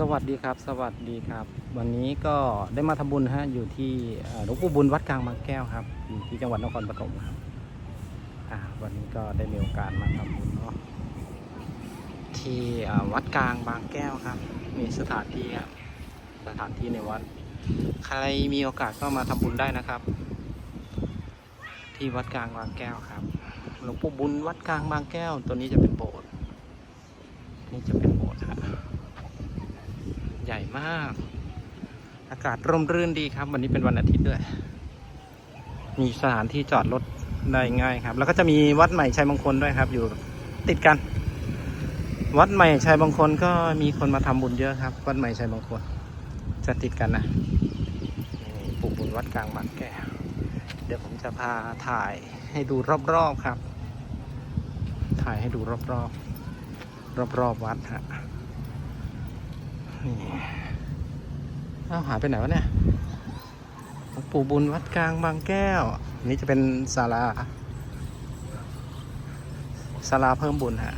สวัสดีครับ สวัสดีครับ วันนี้ก็ได้มาทำบุญฮะอยู่ที่หลวงปู่บุญวัดกลางบางแก้วครับ อยู่ที่จังหวัดนครปฐมครับวันนี้ก็ได้มีโอกาสมาทำบุญเนาะที่วัดกลางบางแก้วครับ มีสถานที่ครับสถานที่ในวัด ใครมีโอกาสก็มาทำบุญได้นะครับ ที่วัดกลางบางแก้วครับหลวงปู่บุญวัดกลางบางแก้ว ตัวนี้จะเป็นโบสถ์นี่จะเป็นโบสถ์ฮะ ใหญ่มาก อากาศร่มรื่นดีครับ วันนี้เป็นวันอาทิตย์ด้วย มีสถานที่จอดรถได้ง่ายครับ แล้วก็จะมีวัดใหม่ชัยมงคลด้วยครับ อยู่ติดกัน วัดใหม่ชัยมงคลก็มีคนมาทำบุญเยอะครับ วัดใหม่ชัยมงคลจะติดกันนะนี่ปลูกบุญวัดกลางบางแก้วเดี๋ยวผมจะพาถ่ายให้ดูรอบๆครับ ถ่ายให้ดูรอบๆ รอบๆวัดฮะ นี่เอ้าหายไปไหนวะเนี่ยปู่บุญวัดกลางบางแก้ว นี่จะเป็นศาลาศาลาเพิ่มบุญฮะ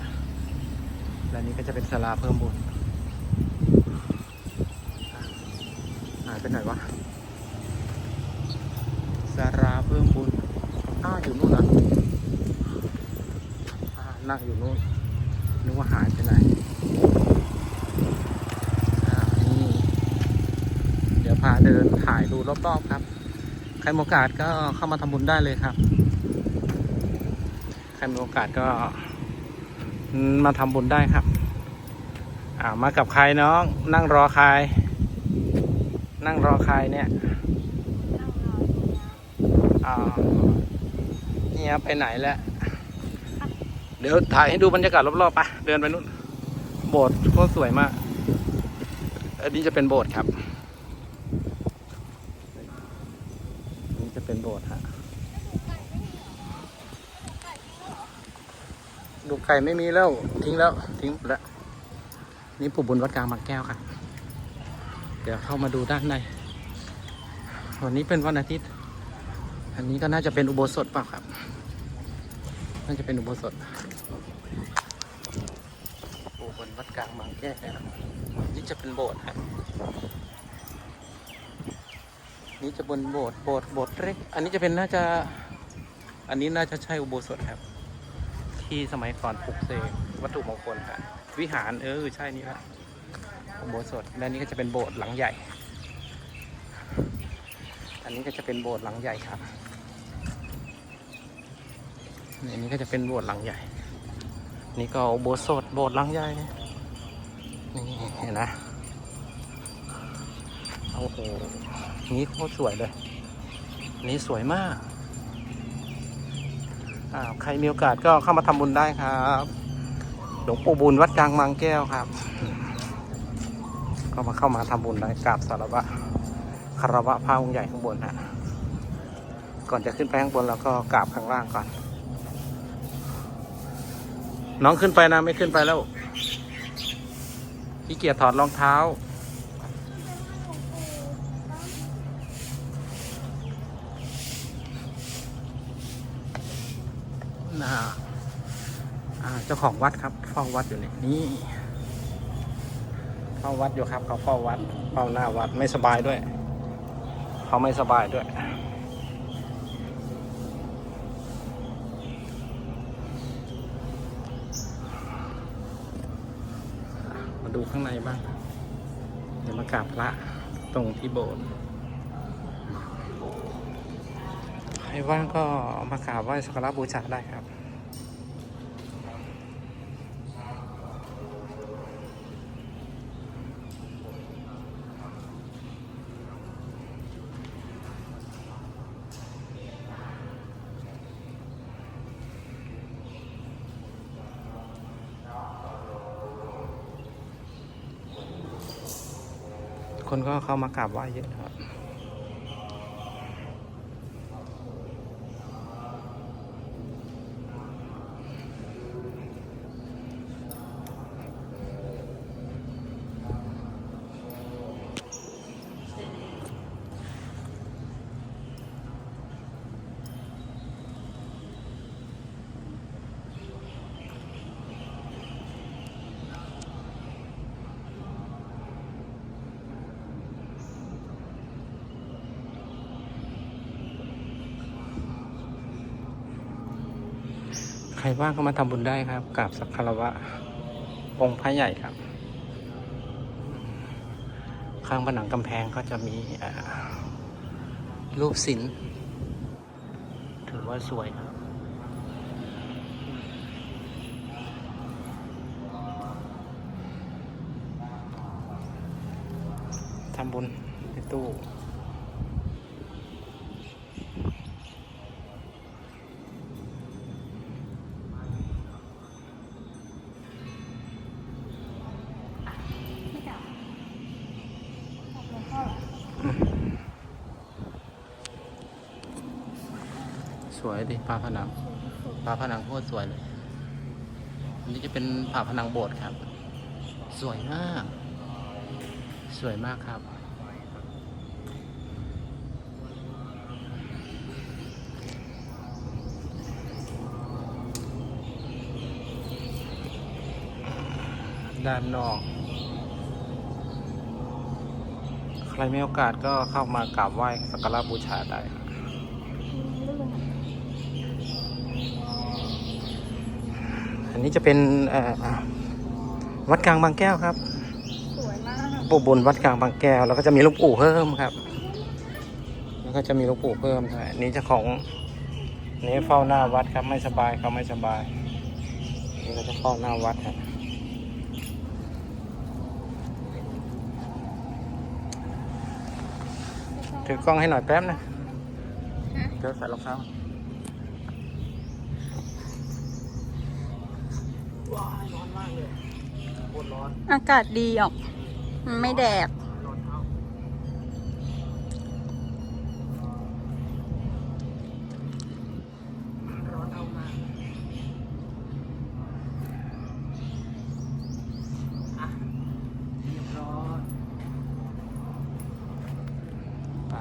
และนี้ก็จะเป็นศาลาเพิ่มบุญหายไปไหนวะศาลาเพิ่มบุญอ้าอยู่นู่นนะอ่านั่งอยู่นู่นนึกว่าหายไปไหน อ่านี่เดี๋ยว พาเดินถ่ายดูรอบๆครับ ใครมีโอกาสก็เข้ามาทำบุญได้เลยครับ ใครมีโอกาสก็มาทำบุญได้ครับ อ่ามากับใครน้อง นั่งรอใคร นั่งรอใครเนี่ยอ่าเนี่ยไปไหนแล้ว เดี๋ยวถ่ายให้ดูบรรยากาศรอบๆไปเดินไปนู่น โบสถ์โคตรสวยมาก อันนี้จะเป็นโบสถ์ครับ อันนี้จะ เป็นโบสถ์ฮะดูไก่ไม่มีแล้ว ทิ้งแล้ว ทิ้งแล้ว นี่ปู่บุญวัดกลางบางแก้วครับเดี๋ยวเข้ามาดูด้านใน วันนี้เป็นวันอาทิตย์ อันนี้ก็น่าจะเป็นอุโบสถเปล่าครับ น่าจะเป็นอุโบสถปู่บนวัดกลางบางแก้วครับนี่จะเป็นโบสถ์ครับ นี่จะบนโบสถ์โบสถ์โบสถ์เล็ก อันนี้จะเป็นน่าจะ อันนี้น่าจะใช่อุโบสถครับ ที่สมัยก่อนปลุกเสกวัตถุมงคลครับวิหารเออใช่นี่แหละอุโบสถและนี่ก็จะเป็นโบสถ์หลังใหญ่ อันนี้ก็จะเป็นโบสถ์หลังใหญ่ครับนี่อันนี้ก็จะเป็นโบสถ์หลังใหญ่ นี่ก็อุโบสถโบสถ์หลังใหญ่นี่เห็นนะโอ้โห นี่โคตรสวยเลย นี่สวยมากอ้าใครมีโอกาสก็เข้ามาทำบุญได้ครับหลวงปู่บุญวัดกลางบางแก้วครับ ก็มาเข้ามาทำบุญได้กราบสารวะคารวะพระองค์ใหญ่ข้างบนฮะก่อนจะขึ้นไปข้างบนเราก็กราบข้างล่างก่อน น้องขึ้นไปนะไม่ขึ้นไปแล้วขี้เกียจถอดรองเท้า นะอ่า เจ้าของวัดครับเฝ้าวัดอยู่นี่นี่เฝ้าวัดอยู่ครับเขาเฝ้าวัดเฝ้าหน้าวัดไม่สบายด้วย เขาไม่สบายด้วยมาดูข้างในบ้าง เดี๋ยวมากราบพระตรงที่โบสถ์ใครว่างก็มากราบไหว้สักการะบูชาได้ครับ คนก็เข้ามากราบไหว้เยอะครับ ใครว่างก็มาทำบุญได้ครับกราบสักการะองค์พระใหญ่ครับ ข้างผนังกำแพงก็จะมีรูปศิลป์ถือว่าสวยครับทำบุญในตู้ สวยดิฝาผนังฝาผนังโคตรสวยเลยอันนี้จะเป็นฝาผนังโบสถ์ครับ สวยมาก สวยมากครับ ด้านนอกใครมีโอกาสก็เข้ามากราบไหว้สักการะบูชาได้ครับ ไม่รู้เลย อันนี้จะเป็นเอ่อวัดกลางบางแก้วครับสวยมากปู่บุญวัดกลางบางแก้ว แล้วก็จะมีหลูกปู่เพิ่มครับ แล้วก็จะมีหลูกปู่เพิ่มด้วยอันนี้เจะของอันนี้เฝ้าหน้าวัดครับไม่สบายเขาไม่สบาย นี่ก็จะเฝ้าหน้าวัดครับถือกล้องให้หน่อยแป๊บนะเดี๋ยวใส่รองเท้า ว้ายร้อนมากเลยโคตรร้อนอากาศดีออกมันไม่แดดรองเท้าร้อนเอามากอะเรียบร้อยไป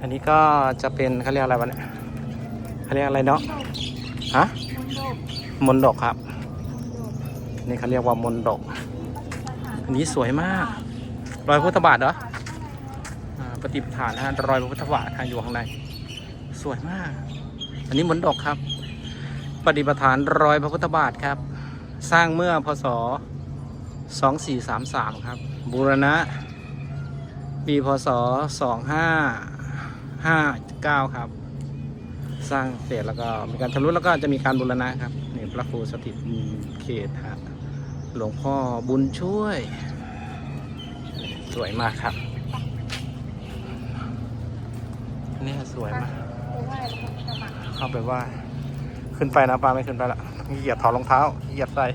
อันนี้ก็จะเป็นเขาเรียกอะไรวะเนี่ย เขาเรียกอะไรเนาะฮะมนดกครับ นี่เขาเรียกว่ามนดก อันนี้สวยมาก รอยพุทธบาทเหรอปฏิปฐานนะฮะรอยพุทธบาทอยู่ข้างใน สวยมาก อันนี้มนดกครับ ปฏิปฐานรอยพระพุทธบาทครับ สร้างเมื่อพศ 2433 ครับ บูรณะ ปีพศ 2559 ครับ สร้างเสร็จแล้วก็มีการชำรุดแล้วก็จะมีการบูรณะครับนี่พระครูสถิตเขตฮะหลวงพ่อบุญช่วย สวยมากครับนี่สวยมากไปไหว้แล้วก็จะมาเข้าไปไหว่า ขึ้นไปนะปลาไม่ขึ้นไปละขี้เกียจถอดรองเท้าขี้เกียจใส่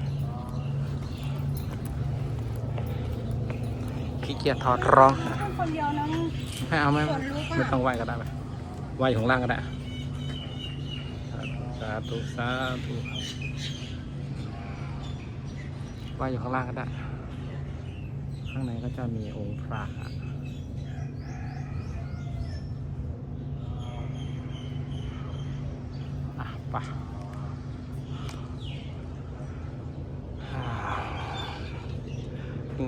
ขี้เกียจถอดรองทำคนเดียวนะไม่เอาไม่ขนลุกอะไม่ต้องไหวก็ได้ไปไหวอยู่ข้างล่างก็ได้สาธุสาธุไหวอยู่ข้างล่างก็ได้ ข้างในก็จะมีองค์พระอะไปอ่า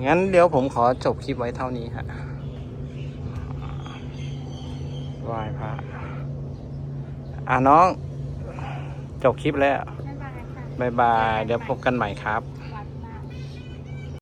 งั้นเดี๋ยวผมขอจบคลิปไว้เท่านี้ฮะไหว้พระอะน้อง จบคลิปแล้ว บ๊ายบายค่ะบายบาย เดี๋ยวพบกันใหม่ครับบ๊าย